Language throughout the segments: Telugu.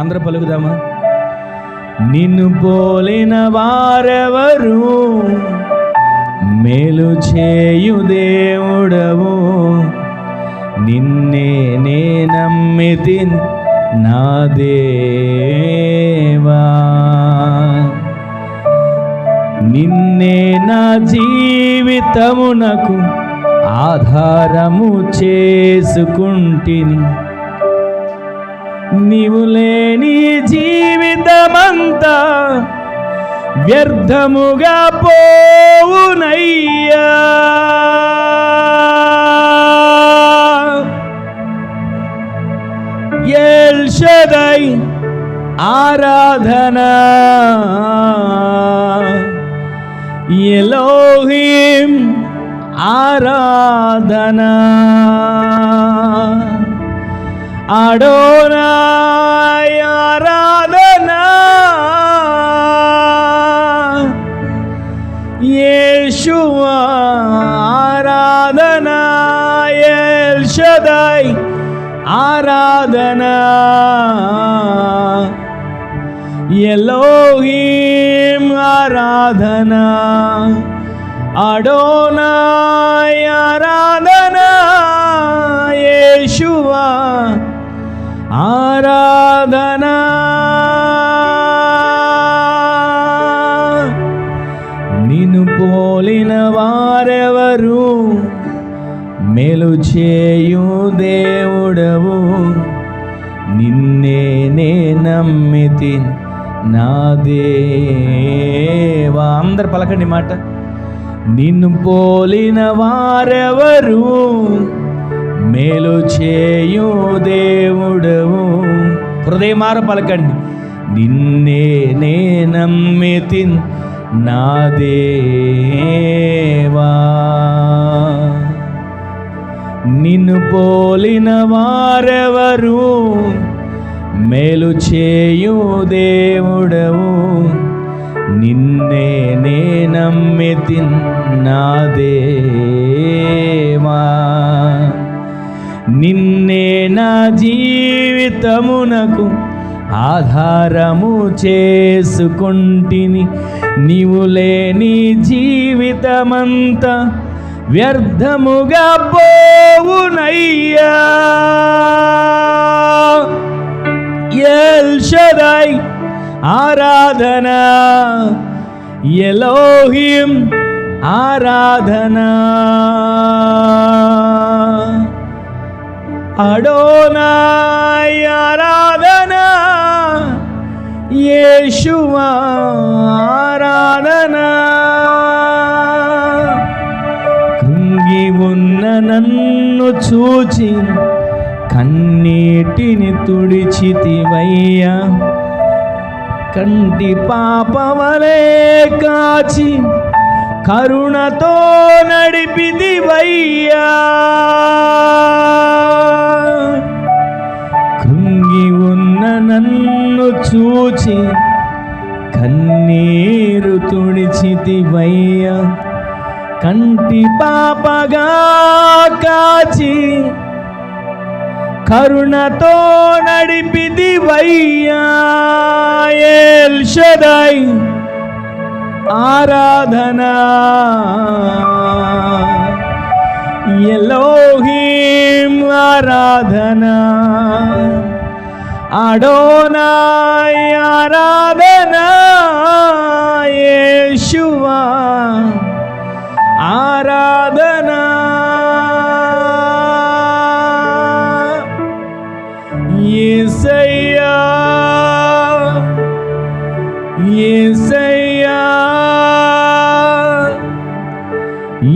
అందరూ పలుకుదామా? నిన్ను పోలిన వారెవరు మేలు చేయు దేవుడవు. నిన్నే నే నమ్మితి నా దేవా. నిన్నే నా జీవితమునకు ఆధారము చేసుకుంటిని. నీవు లేని జీవితమంతా వ్యర్థముగా పోవునయ్యా. ఎల్షదై ఆరాధన. ఎలోహిం ఆరాధన. அடோனாய் ஆராதனா യേശുവാ ആരാധന എൽഷദായ് ആരാധന എലോഹീം ആരാധന അഡോനായ ആരാധന യേശുവാ ఆరాధనా. నిన్ను పోలిన వారెవరు? మేలు చేయు దేవుడవు. నిన్నే నే నమ్మితి నా దేవా. అందరు పలకండి మాట. నిన్ను పోలిన వారెవరు? మేలు చేయు దేవుడవు. హృదయమార పలకండి. నిన్నే నే నమ్మితి నా దేవా. నిన్ను పోలిన వారెవరు మేలు చేయు దేవుడవు. నిన్నే నే నమ్మితి నా దేవా. నిన్నే నా జీవితమునకు ఆధారము చేసుకుంటిని. నీవు లేని జీవితమంతా వ్యర్థముగా పోవునయ్యా. ఎల్షదాయ్ ఆరాధన ఎలోహిం ఆరాధన. అడోనాయ ఆరాధన యేషువా ఆరాధన. కృంగి ఉన్న నన్ను చూచి కన్నీటిని తుడిచితివయ్యా. కంటి పాపవలే కాచి కరుణతో నడిపిదివయ్యా కృంగి ఉన్న నన్ను చూచి కన్నీరు తుడిచితివయ్యా. కంటి పాపగా కాచి కరుణతో నడిపిదివయ్యా ఎల్ షదై ఆరాధన. ఎలోహీం ఆరాధన. అడోనాయ్ ఆరాధన యేషువా. ఆరాధన. ఏసయ్యా ఏసయ్యా.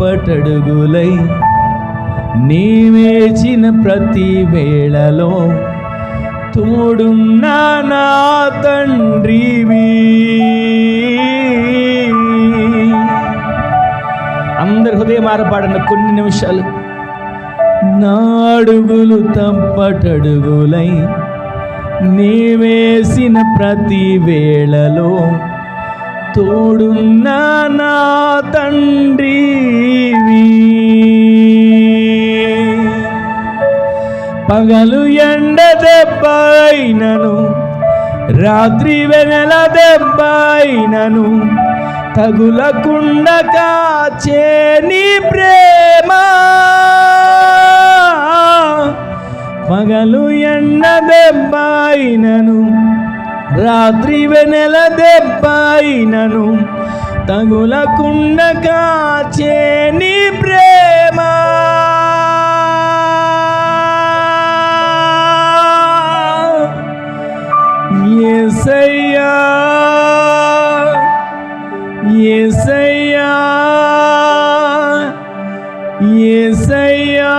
నా అడుగులు నీవేచిన ప్రతి వేళలో తోడున్నా నా తండ్రివి అందరి హృదయం ఆరపాడిన కొన్ని నిమిషాలు. నాడుగులు తప్పటడుగులై నీవేసిన ప్రతి వేళలో తోడున్న నా తండ్రి పగలు ఎండ దెబ్బైనను రాత్రి వెనల దెబ్బైనను తగులకుండా కాచే నీ ప్రేమ. పగలు ఎండ దెబ్బైనను రాత్రి వెనెల దెబ్బైనను తగులకుండ కాచేని ప్రేమ. ఏసయ్యా ఏసయ్యా ఏసయ్యా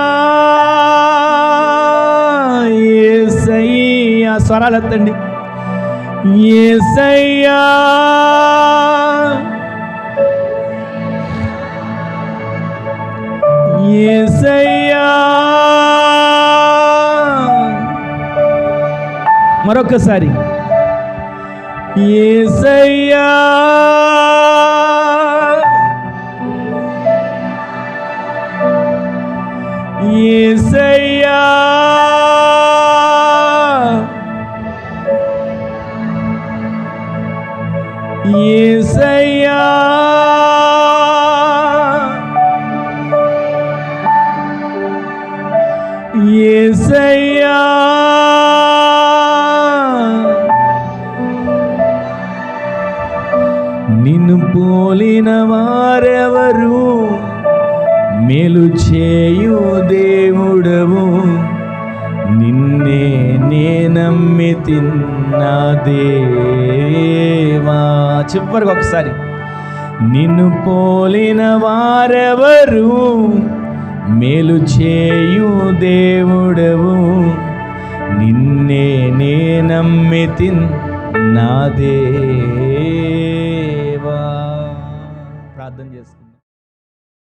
ఏసయ్యా. స్వరాలు ఎత్తండి ఏసయ్యా ఏసయ్యా మరొకసారి. ఏసయ్యా ఏసయ్యా ఏసయ్యా ఏసయ్యా నిన్ను పోలిన వారెవరు? మేలు చేయు దేవుడవు. నిన్నే నే నమ్మి తిన్నా దేవా. చివరికి ఒకసారి. నిన్ను పోలిన వారెవరు? మేలు చేయు దేవుడవు. నిన్నే నే నమ్మి తిన్నా దేవా.